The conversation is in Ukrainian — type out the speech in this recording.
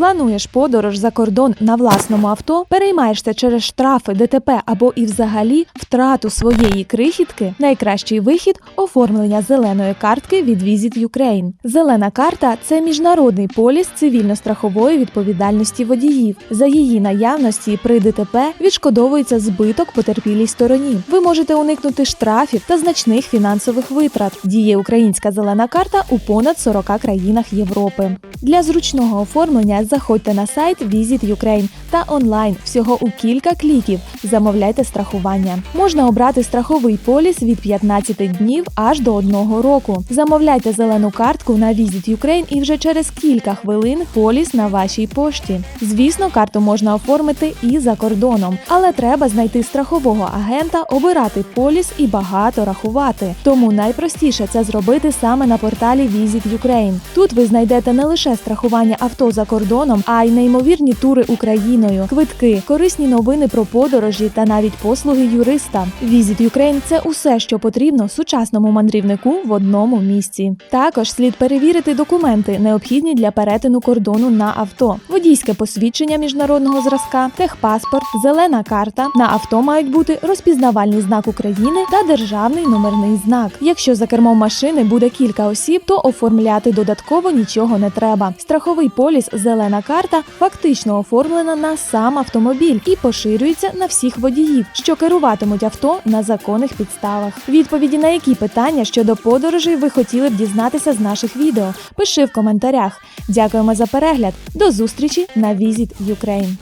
Плануєш подорож за кордон на власному авто, переймаєшся через штрафи, ДТП або і взагалі втрату своєї крихітки. Найкращий вихід оформлення зеленої картки від Visit Ukraine. Зелена карта це міжнародний поліс цивільно-страхової відповідальності водіїв. За її наявності при ДТП відшкодовується збиток потерпілій стороні. Ви можете уникнути штрафів та значних фінансових витрат. Діє українська зелена карта у понад 40 країнах Європи. Для зручного оформлення заходьте на сайт Visit Ukraine та онлайн всього у кілька кліків. Замовляйте страхування. Можна обрати страховий поліс від 15 днів аж до 1 року. Замовляйте зелену картку на Visit Ukraine і вже через кілька хвилин поліс на вашій пошті. Звісно, карту можна оформити і за кордоном, але треба знайти страхового агента, обирати поліс і багато рахувати. Тому найпростіше це зробити саме на порталі Visit Ukraine. Тут ви знайдете не лише страхування авто за кордоном, а й неймовірні тури Україною, квитки, корисні новини про подорожі та навіть послуги юриста. Visit Ukraine – це усе, що потрібно сучасному мандрівнику в одному місці. Також слід перевірити документи, необхідні для перетину кордону на авто, водійське посвідчення міжнародного зразка, техпаспорт, зелена карта. На авто мають бути розпізнавальний знак України та державний номерний знак. Якщо за кермом машини буде кілька осіб, то оформляти додатково нічого не треба. Страховий поліс Зелена карта фактично оформлена на сам автомобіль і поширюється на всіх водіїв, що керуватимуть авто на законних підставах. Відповіді на які питання щодо подорожей ви хотіли б дізнатися з наших відео? Пиши в коментарях. Дякуємо за перегляд. До зустрічі на Visit Ukraine.